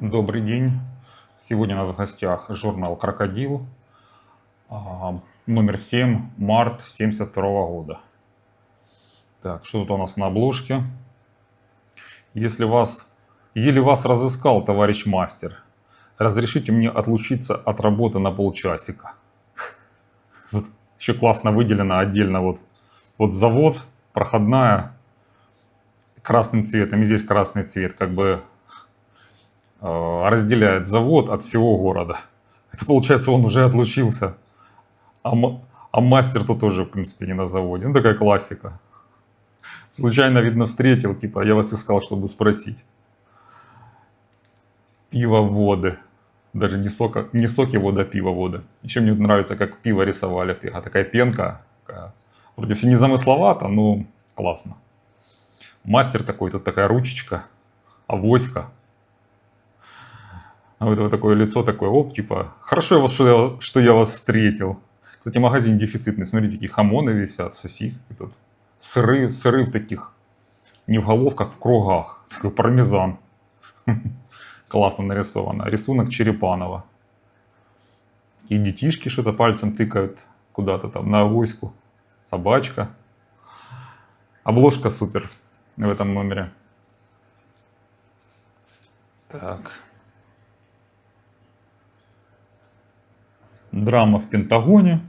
Добрый день. Сегодня у нас в гостях журнал «Крокодил», а, номер 7, март 72 года. Так, что тут у нас на обложке? Если вас, еле вас разыскал, товарищ мастер, разрешите мне отлучиться от работы на полчасика. Еще классно выделено отдельно вот, вот завод, проходная, красным цветом, и здесь красный цвет, как бы разделяет завод от всего города. Это получается, он уже отлучился. А, а мастер-то тоже, в принципе, не на заводе. Ну, такая классика. Случайно, видно, встретил, типа, я вас искал, чтобы спросить. Пиво воды. Даже не, сока, не соки вода, пиво вода. Еще мне нравится, как пиво рисовали. А такая пенка. Такая, вроде все незамысловато, но классно. Мастер такой, тут такая ручечка, авоська. А вот, вот такое лицо такое, оп, типа, хорошо, что я, что я вас встретил. Кстати, магазин дефицитный, смотрите, какие хамоны висят, сосиски тут. Сыры, сыры в таких, не в головках, в кругах. Такой пармезан. Классно нарисовано. Рисунок Черепанова. И детишки что-то пальцем тыкают куда-то там на авоську. Собачка. Обложка супер в этом номере. Так. Драма в Пентагоне.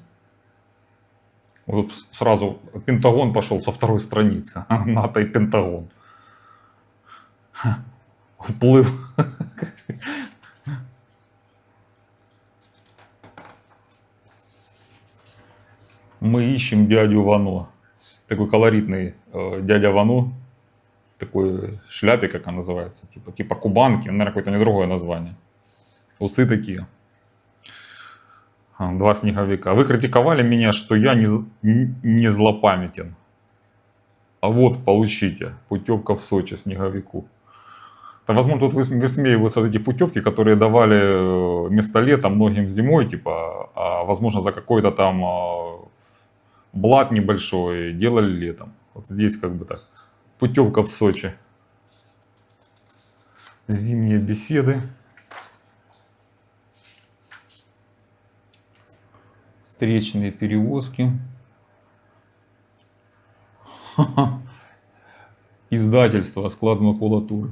Вот сразу Пентагон пошел со второй страницы. НАТО и Пентагон. Уплыл. Мы ищем дядю Вано. Такой колоритный э, дядя Вано. Такой шляпе, как она называется. Типа, типа кубанки, наверное, какое-то не другое название. Усы такие. Два снеговика. Вы критиковали меня, что я не, не злопамятен. А вот, получите, путевка в Сочи снеговику. Да, возможно, тут высмеиваются эти путевки, которые давали э, вместо лета многим зимой, типа, а возможно, за какой-то там а, блат небольшой делали летом. Вот здесь как бы так. Путевка в Сочи. Зимние беседы. Встречные перевозки. Издательство, склад макулатуры.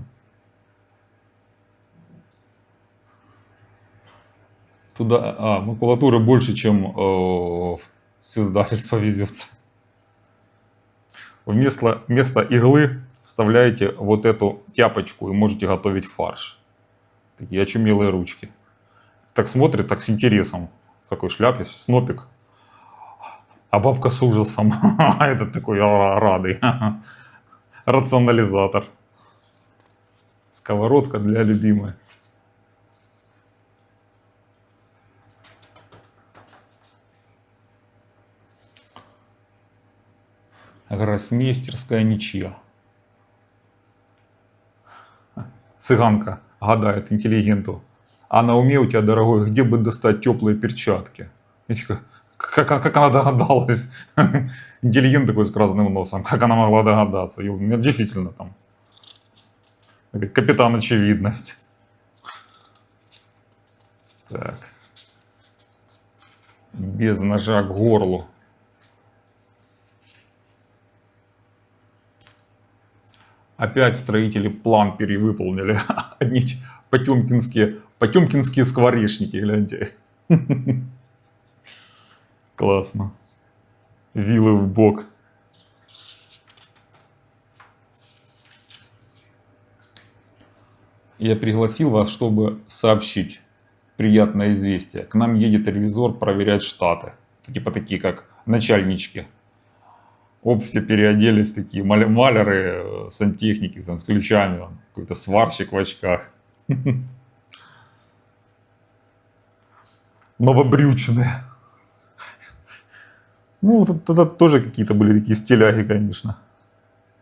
Туда, а, макулатура больше, чем э, с издательства везется. Вместо, вместо иглы вставляете вот эту тяпочку и можете готовить фарш. Такие очумелые ручки. Так смотрит, так с интересом такой шляпе, снопик. А бабка с ужасом. А этот такой радый. Рационализатор. Сковородка для любимой. Гроссмейстерская ничья. Цыганка гадает интеллигенту. А на уме у тебя, дорогой, где бы достать теплые перчатки? Видите, как, как, она догадалась? Интеллигент такой с красным носом. Как она могла догадаться? И, действительно там. Капитан очевидность. Так. Без ножа к горлу. Опять строители план перевыполнили. Одни потемкинские Потемкинские скворечники, гляньте. Классно. Вилы в бок. Я пригласил вас, чтобы сообщить приятное известие. К нам едет ревизор проверять штаты. Типа такие, как начальнички. Оп, все переоделись, такие маляры, э, сантехники с ключами, какой-то сварщик в очках. новобрючные. Ну, тогда тоже какие-то были такие стиляги, конечно.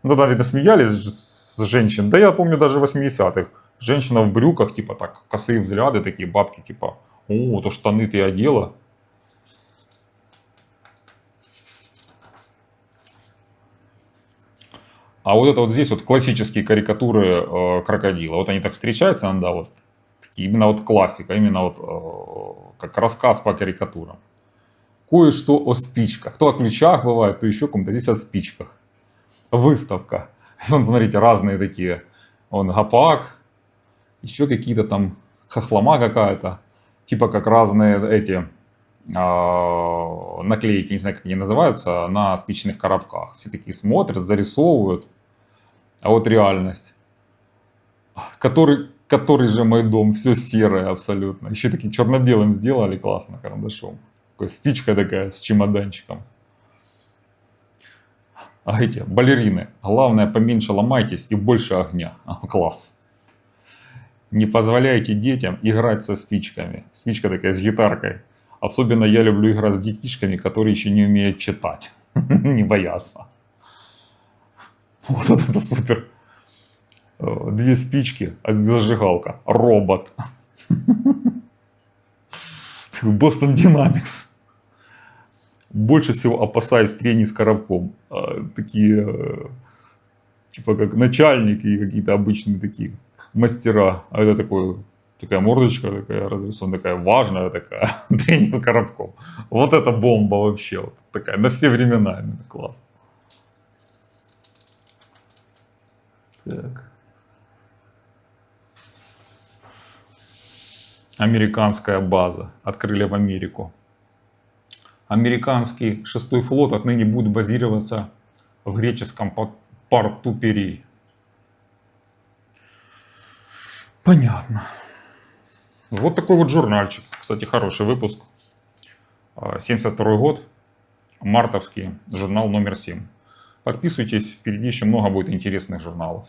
Ну, тогда, видно, смеялись с женщин. Да я помню даже 80-х. Женщина в брюках, типа так, косые взгляды, такие бабки, типа, о, то штаны ты одела. А вот это вот здесь вот классические карикатуры э, крокодила. Вот они так встречаются, да, вот именно вот классика, именно вот э, как рассказ по карикатурам. Кое-что о спичках. То о ключах бывает, то еще о ком-то. Здесь о спичках. Выставка. Вон, смотрите, разные такие. Он гапак, еще какие-то там хохлома какая-то. Типа как разные эти а, наклейки, не знаю, как они называются, на спичных коробках. Все такие смотрят, зарисовывают. А вот реальность. Который, который же мой дом, все серое абсолютно. Еще такие черно-белым сделали классно карандашом. Такой спичка такая с чемоданчиком. А эти балерины. Главное, поменьше ломайтесь и больше огня. Класс. Не позволяйте детям играть со спичками. Спичка такая с гитаркой. Особенно я люблю играть с детишками, которые еще не умеют читать. Не боятся. Вот это супер. Э, Две спички, а зажигалка. Робот. Бостон Динамикс. Больше всего опасаюсь трений с коробком. А, Такие, э, типа как начальники какие-то обычные такие мастера. А это такой, такая мордочка такая разрисована, такая важная такая. Трени с коробком. Вот это бомба вообще. Вот такая на все времена. Классно. Так. Американская база. Открыли в Америку. Американский шестой флот отныне будет базироваться в греческом по- порту Перей. Понятно. Вот такой вот журнальчик. Кстати, хороший выпуск. А, 72 год. Мартовский журнал номер 7. Подписывайтесь, впереди еще много будет интересных журналов.